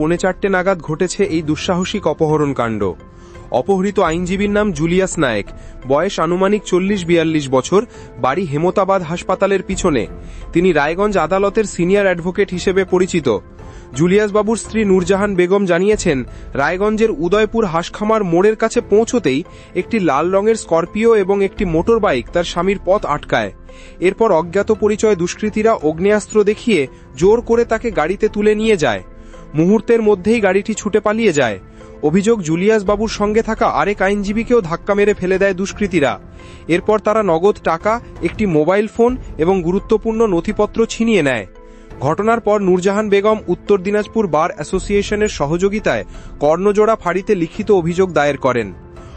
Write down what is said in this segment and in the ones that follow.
পৌনে চারটে নাগাদ ঘটেছে এই দুঃসাহসিক অপহরণ কাণ্ড। অপহৃত আইনজীবীর নাম জুলিয়াস নায়েক। বয়স আনুমানিক চল্লিশ বিয়াল্লিশ বছর, বাড়ি হেমতাবাদ হাসপাতালের পিছনে। তিনি রায়গঞ্জ আদালতের সিনিয়র অ্যাডভোকেট হিসেবে পরিচিত। জুলিয়াস বাবুর স্ত্রী নূরজাহান বেগম জানিয়েছেন, রায়গঞ্জের উদয়পুর হাসখামার মোড়ের কাছে পৌঁছতেই একটি লাল রঙের স্করপিও এবং একটি মোটর বাইক তার স্বামীর পথ আটকায়। এরপর অজ্ঞাত পরিচয় দুষ্কৃতীরা অগ্নেয়াস্ত্র দেখিয়ে জোর করে তাকে গাড়িতে তুলে নিয়ে যায়। মুহূর্তের মধ্যেই গাড়িটি ছুটে পালিয়ে যায়। অভিযোগ জুলিয়াস বাবুর সঙ্গে থাকা আরেক আইনজীবীকেও ধাক্কা মেরে ফেলে দেয় দুষ্কৃতীরা। এরপর তারা নগদ টাকা, একটি মোবাইল ফোন এবং গুরুত্বপূর্ণ নথিপত্র ছিনিয়ে নেয়। ঘটনার পর নূরজাহান বেগম উত্তর দিনাজপুর বার অ্যাসোসিয়েশনের সহযোগিতায় কর্ণজোড়া ফাঁড়িতে লিখিত অভিযোগ দায়ের করেন।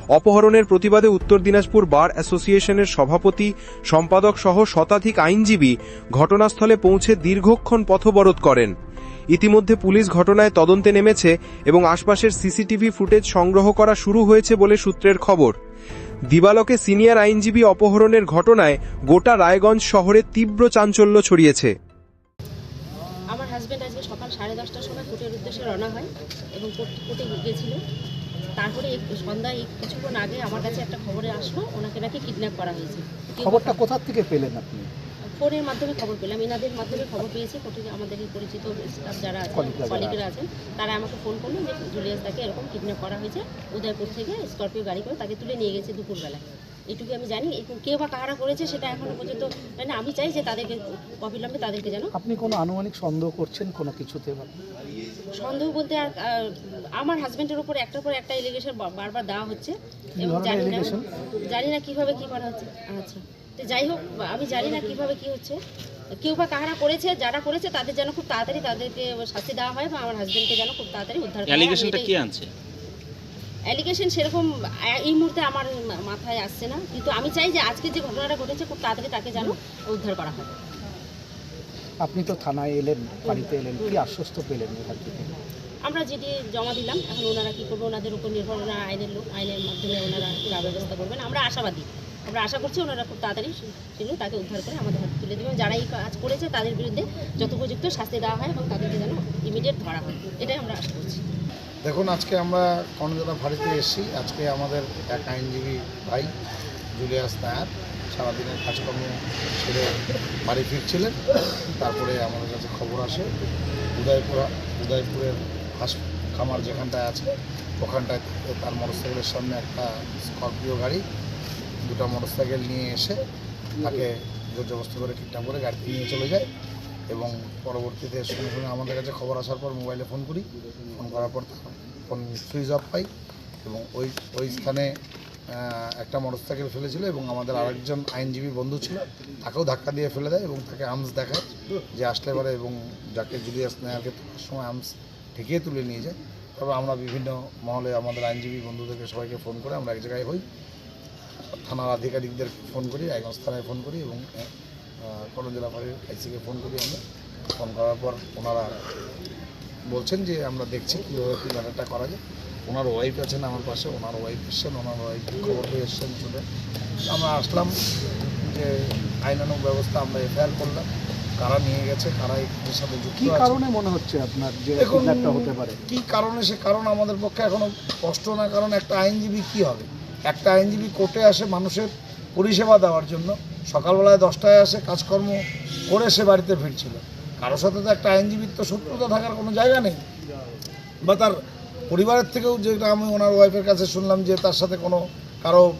অপহরণের প্রতিবাদে উত্তর দিনাজপুর বার অ্যাসোসিয়েশনের সভাপতি, সম্পাদক সহ শতাধিক আইনজীবী ঘটনাস্থলে পৌঁছে দীর্ঘক্ষণ পথবরোধ করেন। ইতিমধ্যে পুলিশ ঘটনায় তদন্তে নেমেছে এবং আশপাশের সিসিটিভি ফুটেজ সংগ্রহ করা শুরু হয়েছে বলে সূত্রের খবর। দিবালকে সিনিয়র আইনজীবী অপহরণের ঘটনায় গোটা রায়গঞ্জ শহরে তীব্র চাঞ্চল্য ছড়িয়েছে। আমার হাজব্যান্ড আজকে সকাল সাড়ে দশটার সময় কোর্টের উদ্দেশ্যে রওনা হয় এবং কোর্টে গিয়েছিল। তারপরে সন্ধ্যায় কিছুক্ষণ আগে আমার কাছে একটা খবরে আসলো ওনাকে নাকি কিডন্যাপ করা হয়েছে। খবরটা কোথা থেকে পেলেন আপনি? ফোনের মাধ্যমে খবর পেলাম এনাদের মাধ্যমে খবর পেয়েছি কোর্টে আমাদের পরিচিত স্টাফ যারা আছেন Colleague কলিগরা আছেন। তারা আমাকে ফোন করল যে জুলিয়াস দাকে এরকম কিডন্যাপ করা হয়েছে উদয়পুর থেকে স্করপিও গাড়ি করে তাকে তুলে নিয়ে গেছে দুপুরবেলায়। এইটুকু আমি জানি কেউ বা কাহারা করেছে সেটা এখনও পর্যন্ত মানে আমি চাই যে তাদেরকে অবিলম্বে তাদেরকে যেন আপনি কোনো আনুমানিক সন্দেহ করছেন কোনো কিছুতে সন্দেহ বলতে আর আমার হাজব্যান্ডের উপর একটার পর একটা এলিগেশন বারবার দেওয়া হচ্ছে। এবং জানি না জানি না কীভাবে কী করা হচ্ছে। আচ্ছা। তো যাই হোক আমি জানি না কীভাবে কি হচ্ছে। কেউ বা কাহারা করেছে যারা করেছে তাদের যেন খুব তাড়াতাড়ি তাদেরকে শাস্তি দেওয়া হয় বা আমার হাজবেন্ডকে যেন খুব তাড়াতাড়ি উদ্ধার করা হয়। অ্যালিগেশনটা কি আনছে? অ্যালিগেশন সেরকম এই মুহূর্তে আমার মাথায় আসছে না। কিন্তু আমি চাই যে আজকে যে ঘটনাটা ঘটেছে খুব তাড়াতাড়ি তাকে যেন উদ্ধার করা হয়। আপনি তো থানায় এলেন বাড়িতে এলেন কি আশ্বস্ত পেলেন এখান থেকে আমরা যেটি জমা দিলাম। এখন ওনারা কী করব? ওনাদের উপর নির্ভর ওনারা আইনের লোক আইনের মাধ্যমে ওনারা ব্যবস্থা করবেন। আমরা আশাবাদী। আমরা আশা করছি ওনারা খুব তাড়াতাড়ি তাকে উদ্ধার করে আমাদের হাতে তুলে দেবেন যারা এই কাজ করেছে, তাদের বিরুদ্ধে যথোপযুক্ত শাস্তি দেওয়া হয় এবং তাদেরকে যেন ইমিডিয়েট ধরা হয়। এটাই আমরা আশা করছি। দেখুন, আজকে আমরা কর্ণজোড়া ফাঁড়িতে এসেছি। আজকে আমাদের এক আইনজীবী ভাই, জুলিয়াস নায়ার সারাদিনের কাজকর্ম ছেড়ে বাড়ি ফিরছিলেন। তারপরে আমাদের কাছে খবর আসে, উদয়পুর উদয়পুরের হাস খামার যেখানটায় আছে, ওখানটায় তার মোটরসাইকেলের সামনে একটা স্করপিও গাড়ি দুটো মোটরসাইকেল নিয়ে এসে তাকে জবরদস্তি করে ঠিকঠাক করে গাড়িতে নিয়ে চলে যায় এবং পরবর্তীতে সঙ্গে সঙ্গে আমাদের কাছে খবর আসার পর মোবাইলে ফোন করি। ফোন করার পর ফোন সুইচ অফ পাই এবং ওই ওই স্থানে একটা মোটরসাইকেল ফেলেছিল এবং আমাদের আরেকজন আইনজীবী বন্ধু ছিল, তাকেও ধাক্কা দিয়ে ফেলে দেয় এবং তাকে আর্মস দেখায় যে আসলে পারে এবং যাকে জুলিয়াস নেয়ারকে তোলার সময় আর্মস ঠেকিয়ে তুলে নিয়ে যায়। তারপর আমরা বিভিন্ন মহলে আমাদের আইনজীবী বন্ধুদেরকে সবাইকে ফোন করে আমরা এক জায়গায় হই। থানার আধিকারিকদের ফোন করি রায়গঞ্জ থানায় ফোন করি এবং করণ জেলা ফাঁড়ির আইসিকে ফোন করি আমরা। ফোন করার পর ওনারা বলছেন যে আমরা দেখছি কীভাবে কী ম্যাটারটা করা যায়। ওনার ওয়াইফ আছেন আমার পাশে ওনার ওয়াইফ এসছেন ওনার ওয়াইফ খবর পেয়ে এসছেন চলে আমরা আসলাম যে আইনানুক ব্যবস্থা আমরা এফআইআর করলাম। কারা নিয়ে গেছে কারা এর সাথে যুক্ত কি কারণে মনে হচ্ছে আপনার যে কিডন্যাপটা হতে পারে? কি কারণে সে কারণ আমাদের পক্ষে এখনও স্পষ্ট না কারণ একটা আইনজীবী কি হবে? একটা আইনজীবী কোর্টে আসে মানুষের পরিষেবা দেওয়ার জন্য। সকালবেলায় দশটায় আসে, কাজকর্ম করে সে বাড়িতে ফিরছিল। কারোর সাথে তো একটা আইনজীবীর তো শত্রুতা থাকার কোনো জায়গা নেই। বা তার পরিবারের থেকেও যেটা আমি ওনার ওয়াইফের কাছে শুনলাম যে তার সাথে কোনো, কারও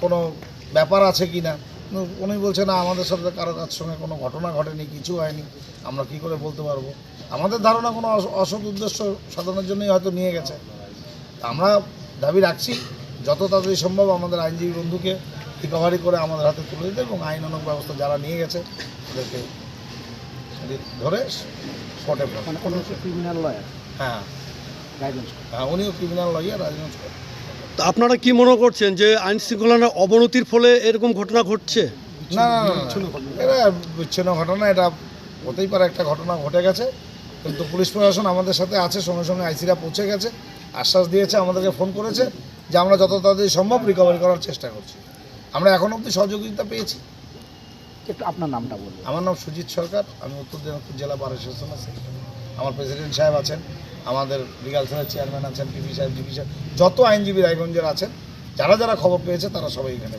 কোনো ব্যাপার আছে কি না, উনি বলছে, না, আমাদের সাথে কারও কার সঙ্গে কোনো ঘটনা ঘটেনি, কিছু হয়নি। আমরা কি করে বলতে পারব? আমাদের ধারণা কোনো অস- অসৎ উদ্দেশ্য সাধনের জন্যই হয়তো নিয়ে গেছে। আমরা দাবি রাখছি। যত তাড়াতাড়ি সম্ভব আমাদের আইনজীবী বন্ধুকে রিকভারি করে আমাদের হাতে তুলে দিতে এবং আইনানুক ব্যবস্থা যারা নিয়ে গেছে তাদেরকে ধরে স্পটে মানে ক্রিমিনাল লয়ার হ্যাঁ। হ্যাঁ উনিও ক্রিমিনাল লয়ার রাজগঞ্জ তা আপনারা কি মনে করছেন যে আইন শৃঙ্খলার অবনতির ফলে এরকম ঘটনা ঘটছে? না না না, না। এটা বিচ্ছিন্ন ঘটনা এটা হতেই পারে একটা ঘটনা ঘটে গেছে। কিন্তু পুলিশ প্রশাসন আমাদের সাথে আছে সঙ্গে সঙ্গে আইসিরা পৌঁছে গেছে আশ্বাস দিয়েছে আমাদেরকে ফোন করেছে। যে আমরা যত তাড়াতাড়ি সম্ভব রিকভারি করার চেষ্টা করছি। আমরা এখন অবধি সহযোগিতা পেয়েছি। একটু আপনার নামটা বলুন। আমার নাম সুজিত সরকার আমি উত্তর দিনাজপুর জেলা বার এসোসিয়েশন আছি। আমার প্রেসিডেন্ট সাহেব আছেন আমাদের লিগাল সেলের চেয়ারম্যান আছেন পিপি সাহেব ডিপি সাহেব যত আইনজীবী রায়গঞ্জের আছেন যারা যারা খবর পেয়েছে তারা সবাই এখানে।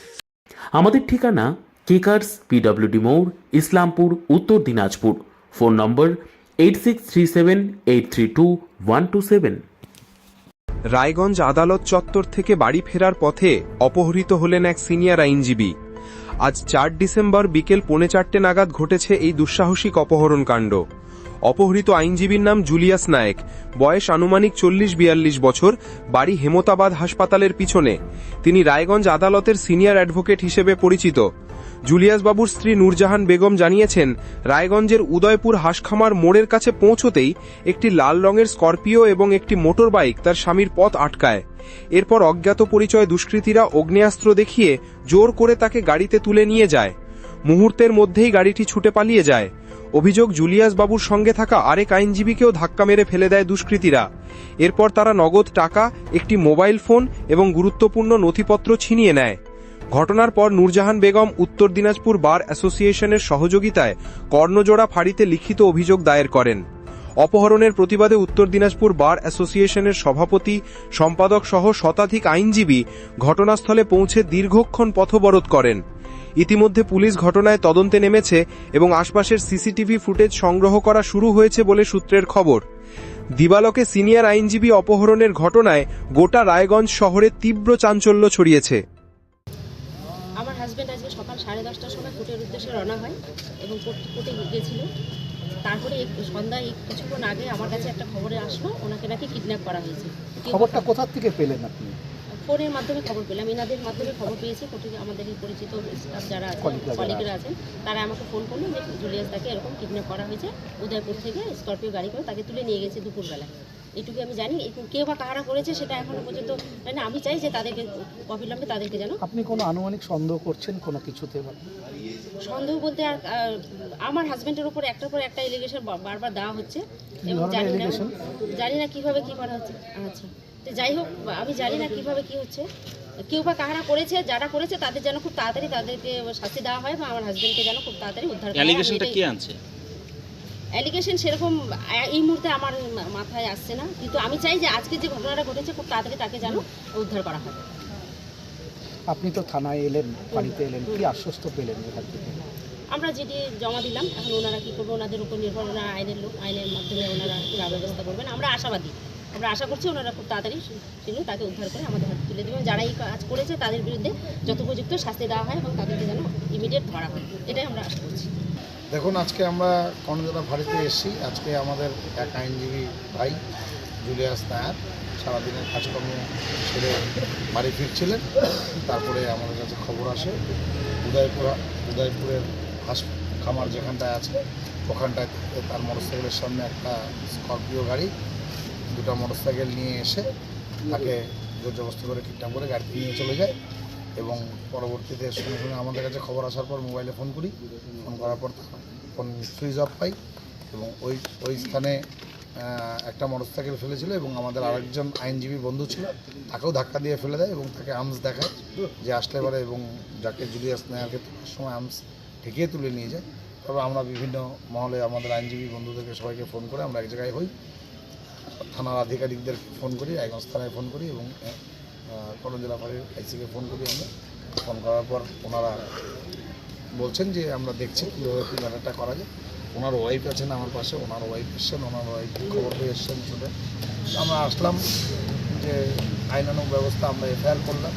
আমাদের ঠিকানা কেকার্স পিডব্লিউডি মোড় Islampur, Uttar Dinajpur. Phone number eight six three seven eight three two one two seven Raiganj আদালত চত্বর থেকে বাড়ি ফেরার পথে অপহৃত হলেন এক সিনিয়র আইনজীবী। আজ চার ডিসেম্বর বিকেল পৌনে চারটে নাগাদ ঘটেছে এই দুঃসাহসিক অপহরণ কাণ্ড। অপহৃত আইনজীবীর নাম জুলিয়াস নায়েক। বয়স আনুমানিক চল্লিশ বিয়াল্লিশ বছর, বাড়ি হেমতাবাদ হাসপাতালের পিছনে। তিনি রায়গঞ্জ আদালতের সিনিয়র অ্যাডভোকেট হিসেবে পরিচিত। জুলিয়াস বাবুর স্ত্রী নূরজাহান বেগম জানিয়েছেন, রায়গঞ্জের উদয়পুর হাসখামার মোড়ের কাছে পৌঁছতেই একটি লাল রঙের স্করপিও এবং একটি মোটর বাইক তার স্বামীর পথ আটকায়। এরপর অজ্ঞাত পরিচয় দুষ্কৃতীরা অগ্নেয়াস্ত্র দেখিয়ে জোর করে তাকে গাড়িতে তুলে নিয়ে যায়। মুহূর্তের মধ্যেই গাড়িটি ছুটে পালিয়ে যায়। অভিযোগ জুলিয়াস বাবুর সঙ্গে থাকা আরেক আইনজীবীকেও ধাক্কা মেরে ফেলে দেয় দুষ্কৃতীরা। এরপর তারা নগদ টাকা, একটি মোবাইল ফোন এবং গুরুত্বপূর্ণ নথিপত্র ছিনিয়ে নেয়। ঘটনার পর নূরজাহান বেগম উত্তর দিনাজপুর বার অ্যাসোসিয়েশনের সহযোগিতায় কর্ণজোড়া ফাঁড়িতে লিখিত অভিযোগ দায়ের করেন। অপহরণের প্রতিবাদে উত্তর দিনাজপুর বার অ্যাসোসিয়েশনের সভাপতি, সম্পাদক সহ শতাধিক আইনজীবী ঘটনাস্থলে পৌঁছে দীর্ঘক্ষণ পথবরোধ করেন। ইতিমধ্যে পুলিশ ঘটনায় তদন্তে নেমেছে এবং আশপাশের সিসিটিভি ফুটেজ সংগ্রহ করা শুরু হয়েছে বলে সূত্রের খবর। দিবালকে সিনিয়র আইনজীবী অপহরণের ঘটনায় গোটা রায়গঞ্জ শহরে তীব্র চাঞ্চল্য ছড়িয়েছে। আমার হাজব্যান্ড আজকে সকাল সাড়ে দশটার সময় কোর্টের উদ্দেশ্যে রওনা হয় এবং কোর্টে গিয়েছিল। তারপরে সন্ধ্যায় কিছুক্ষণ আগে আমার কাছে একটা খবরে আসলো ওনাকে নাকি কিডন্যাপ করা হয়েছে। খবরটা কোথা থেকে পেলেন আপনি? ফোনের মাধ্যমে খবর পেলাম এনাদের মাধ্যমে খবর পেয়েছি কোর্টে আমাদের এই পরিচিত স্টাফ যারা আছেন কলিগরা আছেন। তারা আমাকে ফোন করল যে জুলিয়াস দাকে এরকম কিডন্যাপ করা হয়েছে উদয়পুর থেকে স্করপিও গাড়ি করে তাকে তুলে নিয়ে গেছে দুপুরবেলায়। এইটুকু আমি জানি কেউ বা কাহারা করেছে সেটা এখনও পর্যন্ত মানে আমি চাই যে তাদেরকে অবিলম্বে তাদেরকে যেন আপনি কোনো আনুমানিক সন্দেহ করছেন কোনো কিছুতে সন্দেহ বলতে আর আমার হাজব্যান্ডের উপর একটার পর একটা এলিগেশন বারবার দেওয়া হচ্ছে এবং জানি না জানি না কীভাবে কী করা হচ্ছে আচ্ছা। তো যাই হোক আমি জানি না কীভাবে কি হচ্ছে। কেউ বা কাহারা করেছে যারা করেছে তাদের যেন খুব তাড়াতাড়ি তাদেরকে শাস্তি দেওয়া হয় বা আমার হাজবেন্ডকে যেন খুব তাড়াতাড়ি উদ্ধার করা হয়। অ্যালিগেশনটা কে আনছে? অ্যালিগেশন সেরকম এই মুহূর্তে আমার মাথায় আসছে না। কিন্তু আমি চাই যে আজকে যে ঘটনাটা ঘটেছে খুব তাড়াতাড়ি তাকে যেন উদ্ধার করা হয়। আপনি তো থানায় এলেন বাড়িতে এলেন কি আশ্বস্ত পেলেন এখান থেকে? আমরা যেটি জমা দিলাম এখন ওনারা কি করব? ওনাদের উপর নির্ভর ওনারা আইনের লোক আইনের মাধ্যমে ওনারা ব্যবস্থা করবেন। আমরা আশাবাদী। আমরা আশা করছি ওনারা খুব তাড়াতাড়ি সেগুলো তাকে উদ্ধার করে আমাদের হাতে তুলে দেবেন যারা এই কাজ করেছে, তাদের বিরুদ্ধে যথোপযুক্ত শাস্তি দেওয়া হয় এবং তাদেরকে যেন ইমিডিয়েট ধরা হয় এটাই আমরা আশা করছি। দেখুন, আজকে আমরা কর্ণজোড়া ফাঁড়িতে এসেছি। আজকে আমাদের এক আইনজীবী ভাই, জুলিয়াস নায়ার সারাদিনের কাজকর্ম সেরে বাড়ি ফিরছিলেন। তারপরে আমাদের কাছে খবর আসে। উদয়পুর, উদয়পুরের হাস খামার যেখানটায় আছে, ওখানটায় তার মোটরসাইকেলের সামনে একটা স্করপিও গাড়ি দুটো মোটরসাইকেল নিয়ে এসে তাকে জবরদস্তি করে কিডন্যাপ করে গাড়িতে নিয়ে চলে যায় এবং পরবর্তীতে সঙ্গে সঙ্গে আমাদের কাছে খবর আসার পর মোবাইলে ফোন করি। ফোন করার পর ফোন সুইচ অফ পাই এবং ওই ওই স্থানে একটা মোটরসাইকেল ফেলেছিল এবং আমাদের আরেকজন আইনজীবী বন্ধু ছিল, তাকেও ধাক্কা দিয়ে ফেলে দেয় এবং তাকে আর্মস দেখায় যে আসলে পারে এবং যাকে জুলিয়াস নেয়ারকে তোলার সময় আর্মস ঠেকিয়ে তুলে নিয়ে যায়। তবে আমরা বিভিন্ন মহলে আমাদের আইনজীবী বন্ধুদেরকে সবাইকে ফোন করে আমরা এক জায়গায় হই। থানার আধিকারিকদের ফোন করি রায়গঞ্জ থানায় ফোন করি এবং করণ জেলা ফাঁড়ির আইসিকে ফোন করি আমরা। ফোন করার পর ওনারা বলছেন যে আমরা দেখছি কীভাবে কী ব্যাপারটা করা যায়। ওনার ওয়াইফ আছেন আমার পাশে ওনার ওয়াইফ এসছেন ওনার ওয়াইফ খবর পেয়ে এসছেন ছুটে। আমরা আসলাম যে আইনানুক ব্যবস্থা আমরা এফআইআর করলাম।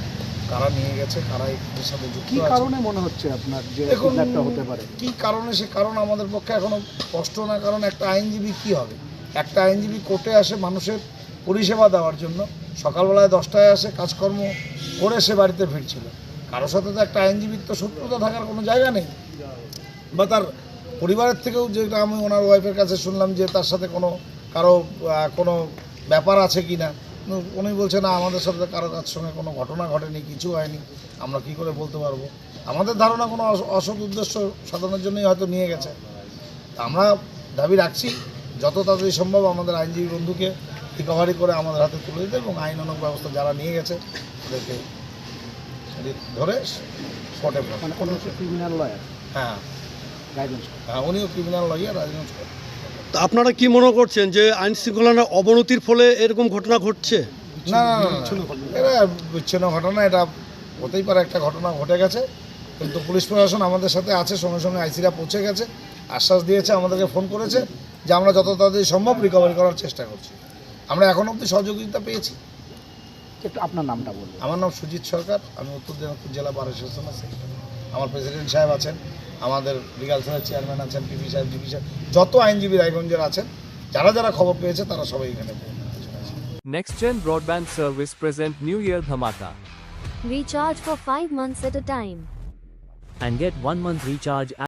কারা নিয়ে গেছে কারা এর সাথে যুক্ত কি কারণে মনে হচ্ছে আপনার যে হতে পারে? কি কারণে সে কারণ আমাদের পক্ষে এখনও কষ্ট না কারণ একটা আইনজীবী কি হবে? একটা আইনজীবী কোর্টে আসে মানুষের পরিষেবা দেওয়ার জন্য। সকালবেলায় দশটায় আসে, কাজকর্ম করে সে বাড়িতে ফিরছিল। কারোর সাথে তো একটা আইনজীবীর তো শত্রুতা থাকার কোনো জায়গা নেই। বা তার পরিবারের থেকেও যেটা আমি ওনার ওয়াইফের কাছে শুনলাম যে তার সাথে কোনো, কারও কোনো ব্যাপার আছে কি না, উনি বলছে, না, আমাদের সাথে কারও কার সঙ্গে কোনো ঘটনা ঘটেনি, কিছু হয়নি, আমরা কি করে বলতে পারব? আমাদের ধারণা কোনো অস- অসৎ উদ্দেশ্য সাধনের জন্যই হয়তো নিয়ে গেছে। আমরা দাবি রাখছি যত তাড়াতাড়ি সম্ভব আমাদের আইনজীবী বন্ধুকে রিকভারি করে আমাদের হাতে তুলে দিতে এবং আইনানুগ ব্যবস্থা যারা নিয়ে গেছে ওদেরকে ধরে স্পটে মানে ক্রিমিনাল লয়ার হ্যাঁ। গাইডেন্স হ্যাঁ উনিও ক্রিমিনাল লয়ার রাজনীতি তা আপনারা কি মনে করছেন যে আইন শৃঙ্খলার অবনতির ফলে এরকম ঘটনা ঘটছে? না না না, না এটা বিচ্ছিন্ন ঘটনা এটা হতেই পারে একটা ঘটনা ঘটে গেছে। কিন্তু পুলিশ প্রশাসন আমাদের সাথে আছে সঙ্গে সঙ্গে আইসিরা পৌঁছে গেছে আশ্বাস দিয়েছে আমাদেরকে ফোন করেছে। যে আমরা যত তাড়াতাড়ি সম্ভব রিকভারি করার চেষ্টা করছি। আমরা এখন অবধি সহযোগিতা পেয়েছি। একটু আপনার নামটা বলুন। আমার নাম সুজিত সরকার আমি উত্তর দিনাজপুর জেলা বার অ্যাসোসিয়েশনের সেক্রেটারি আমার প্রেসিডেন্ট সাহেব আছেন আমাদের লিগাল সেলের চেয়ারম্যান আছেন পিপি সাহেব জিপি সাহেব যত আইনজীবী রায়গঞ্জের আছেন যারা যারা খবর পেয়েছে তারা সবাই এখানে আছে। Next Gen Broadband Service present New Year Dhamaka. Recharge for 5 months at a time. and get 1 month recharge